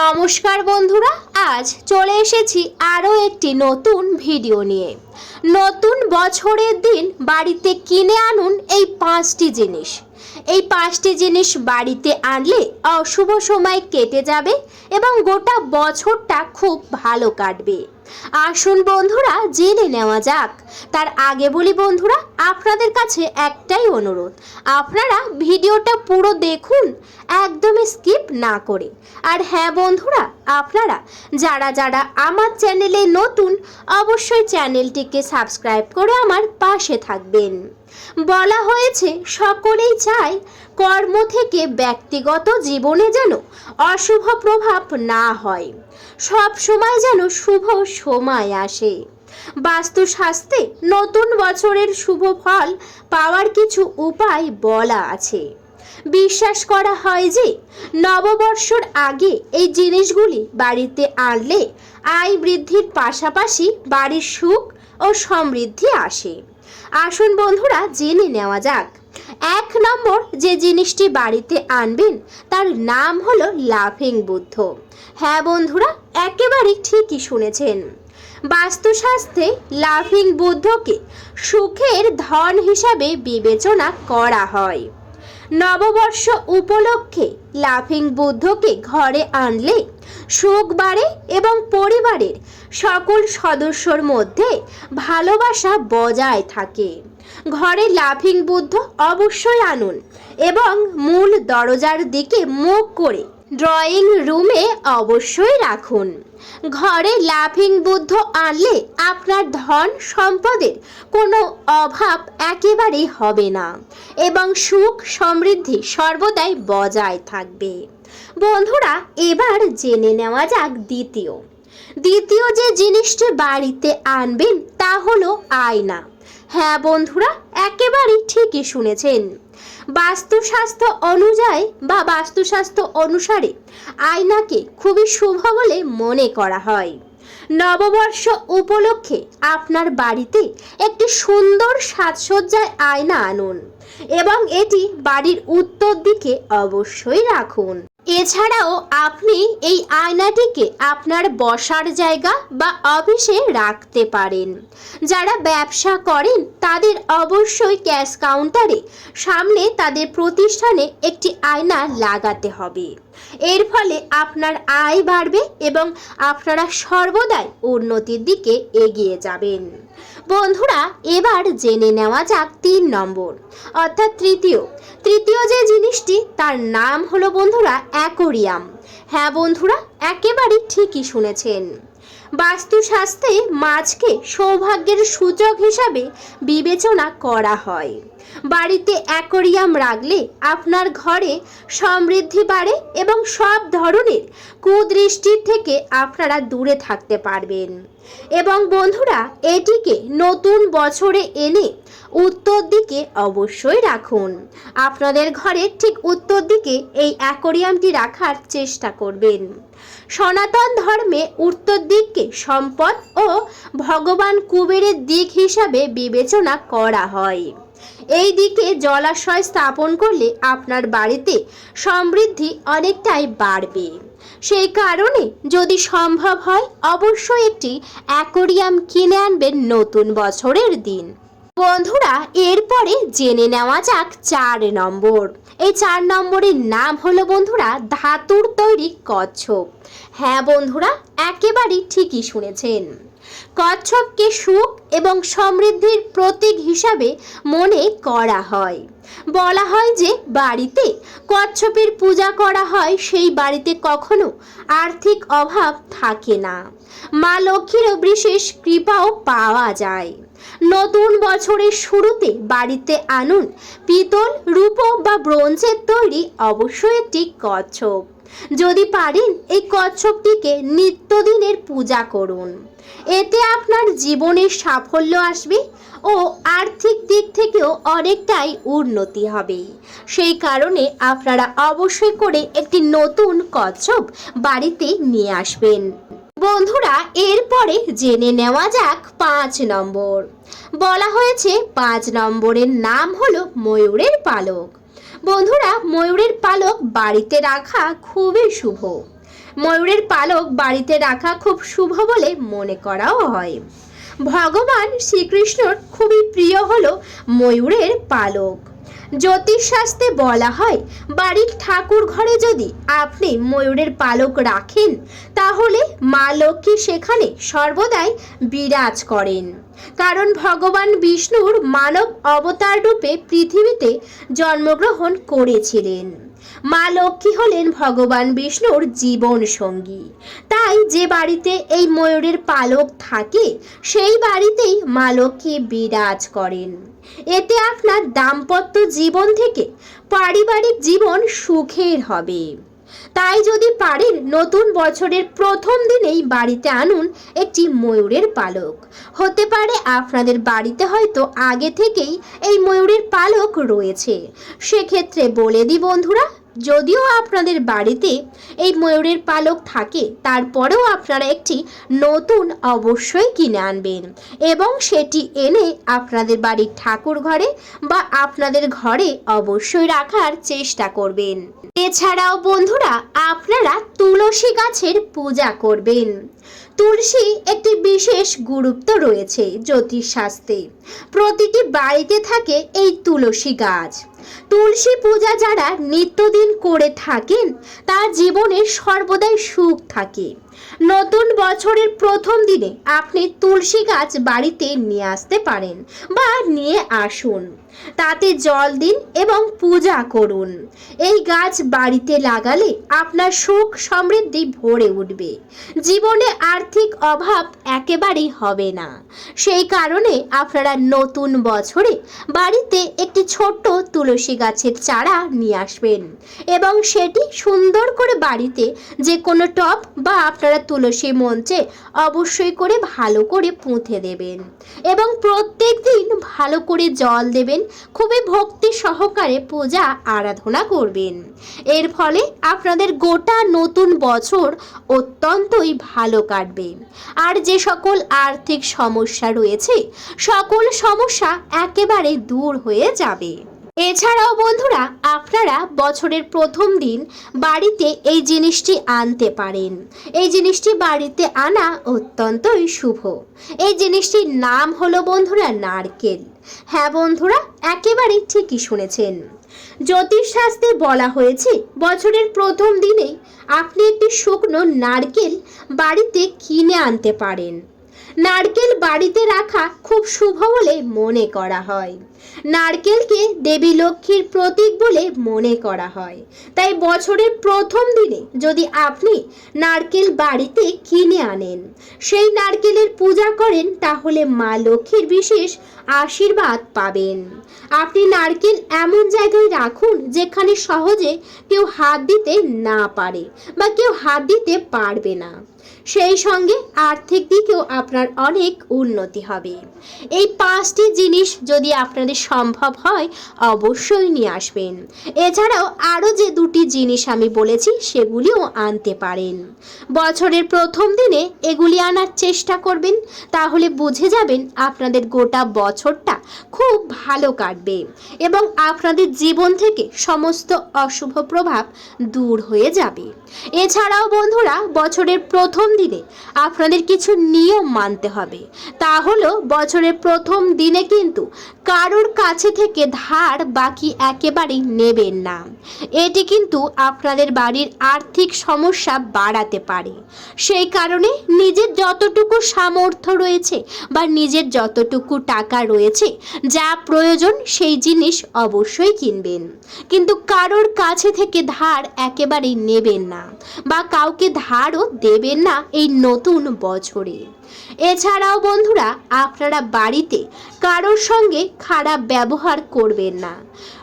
নমস্কার বন্ধুরা, আজ চলে এসেছি আরও একটি নতুন ভিডিও নিয়ে। নতুন বছরের দিন বাড়িতে কিনে আনুন এই পাঁচটি জিনিস। এই পাঁচটি জিনিস বাড়িতে আনলে অশুভ সময় কেটে যাবে এবং গোটা বছরটা খুব ভালো কাটবে। আসুন বন্ধুরা, জেনে নেওয়া যাক। তার আগে বলি বন্ধুরা, আপনাদের কাছে একটাই অনুরোধ। আপনারা ভিডিওটা পুরো দেখুন, একদমই স্কিপ না করে। আর হ্যাঁ বন্ধুরা, আপনারা যারা যারা আমার চ্যানেলে নতুন, অবশ্যই চ্যানেলটিকে সাবস্ক্রাইব করে আমার পাশে থাকবেন। বলা হয়েছে, সকলেই চায় কর্ম থেকে ব্যক্তিগত জীবনে যেন অশুভ প্রভাব না হয়। সব সময় যেন শুভ সময় আসে। বাস্তুশাস্ত্রে নতুন বছরের শুভ ফল পাওয়ার কিছু উপায় বলা আছে। বিশ্বাস করা হয় যে, নববর্ষর আগে এই জিনিসগুলি বাড়িতে আনলে আয় বৃদ্ধির পাশাপাশি বাড়ির সুখ ও সমৃদ্ধি আসে। আসুন বন্ধুরা, জেনে নেওয়া যাক। এক নম্বর যে জিনিসটি বাড়িতে আনবেন, তার নাম হলো লাফিং বুদ্ধ। হ্যাঁ বন্ধুরা, একেবারে ঠিকই শুনেছেন। বাস্তুশাস্ত্রে লাফিং বুদ্ধকে সুখের ধন হিসাবে বিবেচনা করা হয়। নববর্ষ উপলক্ষে লাফিং বুদ্ধকে ঘরে আনলে সুখ বাড়ে এবং পরিবারের সকল সদস্যর মধ্যে ভালোবাসা বজায় থাকে। ঘরে লাফিং বুদ্ধ অবশ্যই আনুন এবং মূল দরজার দিকে মুখ করে ড্রয়িং রুমে অবশ্যই রাখুন। ঘরে লাফিং বুদ্ধ আনলে আপনার ধন সম্পদের কোনো অভাব একেবারেই হবে না এবং সুখ সমৃদ্ধি সর্বদাই বজায় থাকবে। বন্ধুরা, এবার জেনে নেওয়া যাক দ্বিতীয়। দ্বিতীয় যে জিনিসটি বাড়িতে আনবেন তা হলো আয়না। হ্যাঁ বন্ধুরা, একেবারেই ঠিকই শুনেছেন। বাস্তুস্বাস্থ্য অনুযায়ী বা বাস্তুস্বাস্থ্য অনুসারে আয়নাকে খুবই শুভ বলে মনে করা হয়। নববর্ষ উপলক্ষে আপনার বাড়িতে একটি সুন্দর সাজসজ্জায় আয়না আনুন এবং এটি বাড়ির উত্তর দিকে অবশ্যই রাখুন। এছাড়াও আপনি এই আয়নাটিকে আপনার বসার জায়গা বা অফিসে রাখতে পারেন। যারা ব্যবসা করেন, তাদের অবশ্যই ক্যাশ কাউন্টারে সামনে তাদের প্রতিষ্ঠানে একটি আয়না লাগাতে হবে। এর ফলে আপনার আয় বাড়বে এবং আপনারা সর্বদাই উন্নতির দিকে এগিয়ে যাবেন। বন্ধুরা, এবার জেনে নেওয়া যাক তিন নম্বর, অর্থাৎ তৃতীয়। তৃতীয় যে জিনিসটি, তার নাম হলো বন্ধুরা, অ্যাকোরিয়াম। হ্যাঁ বন্ধুরা, একেবারেই ঠিকই শুনেছেন। বাস্তুশাস্ত্রে মাছকে সৌভাগ্যের সূচক হিসাবে বিবেচনা করা হয়। বাড়িতে অ্যাকোরিয়াম রাখলে আপনার ঘরে সমৃদ্ধি বাড়ে এবং সব ধরনের কুদৃষ্টির থেকে আপনারা দূরে থাকতে পারবেন। এবং বন্ধুরা, এটিকে নতুন বছরে এনে উত্তর দিকে অবশ্যই রাখুন। আপনাদের ঘরের ঠিক উত্তর দিকে এই অ্যাকোরিয়ামটি রাখার চেষ্টা করবেন। সনাতন ধর্মে উত্তর দিককে সম্পদ ও ভগবান কুবেরের দিক হিসাবে বিবেচনা করা হয়। এই দিকে জলাশয় স্থাপন করলে আপনার বাড়িতে সমৃদ্ধি অনেকটাই বাড়বে। সেই কারণে যদি সম্ভব হয়, অবশ্যই একটি অ্যাকোরিয়াম কিনে আনবেন নতুন বছরের দিন। বন্ধুরা, এরপরে জেনে নেওয়া যাক চার নম্বর। এই চার নম্বরের নাম হলো বন্ধুরা, ধাতুর তৈরি কচ্ছপ। হ্যাঁ বন্ধুরা, একেবারেই ঠিকই শুনেছেন। কচ্ছপকে সুখ এবং সমৃদ্ধির প্রতীক হিসাবে মনে করা হয়। বলা হয় যে বাড়িতে কচ্ছপের পূজা করা হয়, সেই বাড়িতে কখনো আর্থিক অভাব থাকে না। মা লক্ষ্মীরও বিশেষ কৃপাও পাওয়া যায়। নতুন বছরের শুরুতে বাড়িতে আনুন। পিতল রূপ বা ব্রোঞ্জের তৈরি অবশ্যই একটি কচ্ছপ। যদি পারেন, এই কচ্ছপটিকে নিত্যদিনের পূজা করুন। এতে আপনার জীবনের সাফল্য আসবে ও আর্থিক দিক থেকেও অনেকটাই উন্নতি হবে। সেই কারণে আপনারা অবশ্যই করে একটি নতুন কচ্ছপ বাড়িতে নিয়ে আসবেন। বন্ধুরা, এরপরে জেনে নেওয়া যাক পাঁচ নম্বর। বলা হয়েছে পাঁচ নম্বরের নাম হলো ময়ূরের পালক। বন্ধুরা, ময়ূরের পালক বাড়িতে রাখা খুবই শুভ। ময়ূরের পালক বাড়িতে রাখা খুব শুভ বলে মনে করাও হয়। ভগবান শ্রীকৃষ্ণর খুবই প্রিয় হলো ময়ূরের পালক। জ্যোতিষশাস্ত্রে বলা হয়, বাড়ির ঠাকুর ঘরে যদি আপনি ময়ূরের পালক রাখেন, তাহলে মা লক্ষ্মী সেখানে সর্বদাই বিরাজ করেন। কারণ ভগবান বিষ্ণুর মানব অবতার রূপে পৃথিবীতে জন্মগ্রহণ করেছিলেন। মা লক্ষ্মী হলেন ভগবান বিষ্ণুর জীবন সঙ্গী। তাই যে বাড়িতে এই ময়ূরের পালক থাকে, সেই বাড়িতেই মা লক্ষ্মী বিরাজ করেন। এতে আপনার দাম্পত্য জীবন থেকে পারিবারিক জীবন সুখের হবে। তাই যদি পারেন, নতুন বছরের প্রথম দিনেই বাড়িতে আনুন একটি ময়ূরের পালক। হতে পারে আপনাদের বাড়িতে হয়তো আগে থেকেই এই ময়ূরের পালক রয়েছে। সেক্ষেত্রে বলে দিই বন্ধুরা যদিও আপনাদের বাড়িতে এই ময়ূরের পালক থাকে, তারপরেও আপনারা একটি নতুন অবশ্যই কিনে আনবেন এবং সেটি এনে আপনাদের বাড়ির ঠাকুর ঘরে বা আপনাদের ঘরে অবশ্যই রাখার চেষ্টা করবেন। এছাড়াও বন্ধুরা, আপনারা তুলসী গাছের পূজা করবেন। তুলসী একটি বিশেষ গুরুত্ব রয়েছে জ্যোতিষশাস্ত্রে। প্রতিটি বাড়িতে থাকে এই তুলসী গাছ। তুলসী পূজা যারা নিত্যদিন করে থাকেন, তার জীবনে সর্বদাই সুখ থাকে। নতুন বছরের প্রথম দিনে আপনি তুলসী গাছ বাড়িতে নিয়ে আসতে পারেন বা নিয়ে আসুন। তাতে জল দিন এবং পূজা করুন। এই গাছ বাড়িতে লাগালে আপনার সুখ সমৃদ্ধি ভরে উঠবে। জীবনে আর্থিক অভাব একেবারেই হবে না। সেই কারণে আপনারা নতুন বছরে বাড়িতে একটি ছোট্ট তুলসী গাছের চারা নিয়ে আসবেন। এবং সেটি সুন্দর করে বাড়িতে যে কোনো টব বা আপনারা তুলসী মঞ্চে অবশ্যই করে ভালো করে পুঁতে দেবেন। এবং প্রত্যেক দিন ভালো করে জল দেবেন, খুবই ভক্তি সহকারে পূজা আরাধনা করবেন। এর ফলে আপনাদের গোটা নতুন বছর অত্যন্তই ভালো কাটবে। আর যে সকল আর্থিক সমস্যা রয়েছে, সকল সমস্যা একেবারে দূর হয়ে যাবে। এছাড়াও বন্ধুরা, আপনারা বছরের প্রথম দিন বাড়িতে এই জিনিসটি আনতে পারেন। এই জিনিসটি বাড়িতে আনা অত্যন্তই শুভ। এই জিনিসটির নাম হলো বন্ধুরা নারকেল। হ্যাঁ বন্ধুরা, একেবারেই ঠিকই শুনেছেন। জ্যোতিষশাস্ত্রে বলা হয়েছে, বছরের প্রথম দিনেই আপনি একটি শুকনো নারকেল বাড়িতে কিনে আনতে পারেন। নারকেল বাড়িতে রাখা খুব শুভ বলে মনে করা হয়। নারকেলকে দেবী লক্ষ্মীর প্রতীক বলে মনে করা হয়। তাই বছরের প্রথম দিনে যদি আপনি নারকেল বাড়িতে কিনে আনেন, সেই নারকেলের পূজা করেন, তাহলে মা লক্ষ্মীর বিশেষ আশীর্বাদ পাবেন। আপনি নারকেল এমন জায়গায় রাখুন, যেখানে সহজে কেউ হাত দিতে না পারে বা কেউ হাত দিতে পারবে না। সেই সঙ্গে আর্থিক দিকেও আপনার অনেক উন্নতি হবে। এই পাঁচটি জিনিস যদি আপনাদের সম্ভব হয়, অবশ্যই নিয়ে আসবেন। এছাড়াও আরও যে দুটি জিনিস আমি বলেছি, সেগুলিও আনতে পারেন। বছরের প্রথম দিনে এগুলি আনার চেষ্টা করবেন, তাহলে বুঝে যাবেন আপনাদের গোটা বছরটা খুব ভালো কাটবে এবং আপনাদের জীবন থেকে সমস্ত অশুভ প্রভাব দূর হয়ে যাবে। এছাড়াও বন্ধুরা, বছরের প্রথম দিনে আপনাদের কিছু নিয়ম মানতে হবে। তা হলো, বছরের প্রথম দিনে কিন্তু কারোর কাছে থেকে ধার বাকি একেবারেই নেবেন না। এটি কিন্তু আপনাদের বাড়ির আর্থিক সমস্যা বাড়াতে পারে। সেই কারণে নিজের যতটুকু সামর্থ্য রয়েছে বা নিজের যতটুকু টাকা রয়েছে, যা প্রয়োজন সেই জিনিস অবশ্যই কিনবেন। কিন্তু কারোর কাছে থেকে ধার একেবারেই নেবেন না বা কাউকে ধারও দেবেন না এই নতুন বছরে। এছাড়াও বন্ধুরা আপনারা বাড়িতে কারোর সঙ্গে খারাপ ব্যবহার করবেন না।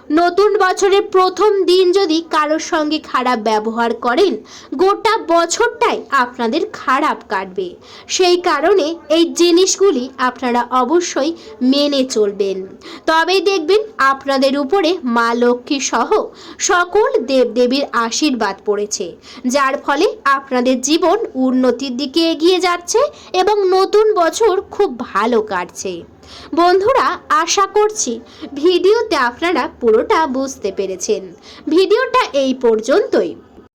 নতুন বছরের প্রথম দিন যদি কারোর সঙ্গে খারাপ ব্যবহার করেন, গোটা বছরটাই আপনাদের খারাপ কাটবে। সেই কারণে এই জিনিসগুলি আপনারা অবশ্যই মেনে চলবেন। তবেই দেখবেন আপনাদের উপরে মা লক্ষ্মী সহ সকল দেবদেবীর আশীর্বাদ পড়েছে, যার ফলে আপনাদের জীবন উন্নতির দিকে এগিয়ে যাচ্ছে এবং নতুন বছর খুব ভালো কাটছে। বন্ধুরা আশা করছি ভিডিওতে আপনারা পুরোটা বুঝতে পেরেছেন। ভিডিওটা এই পর্যন্তই।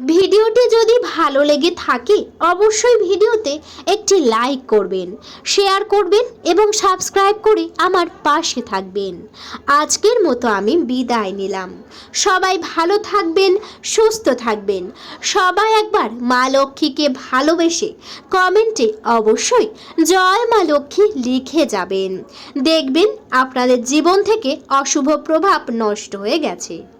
ভিডিওটি যদি ভালো লেগে থাকে, অবশ্যই ভিডিওতে একটি লাইক করবেন শেয়ার করবেন এবং সাবস্ক্রাইব করে আমার পাশে থাকবেন। আজকের মতো আমি বিদায় নিলাম। সবাই ভালো থাকবেন, সুস্থ থাকবেন। সবাই একবার মা লক্ষ্মীকে ভালোবেসে কমেন্টে অবশ্যই জয় মা লক্ষ্মী লিখে যাবেন। দেখবেন আপনাদের জীবন থেকে অশুভ প্রভাব নষ্ট হয়ে গেছে।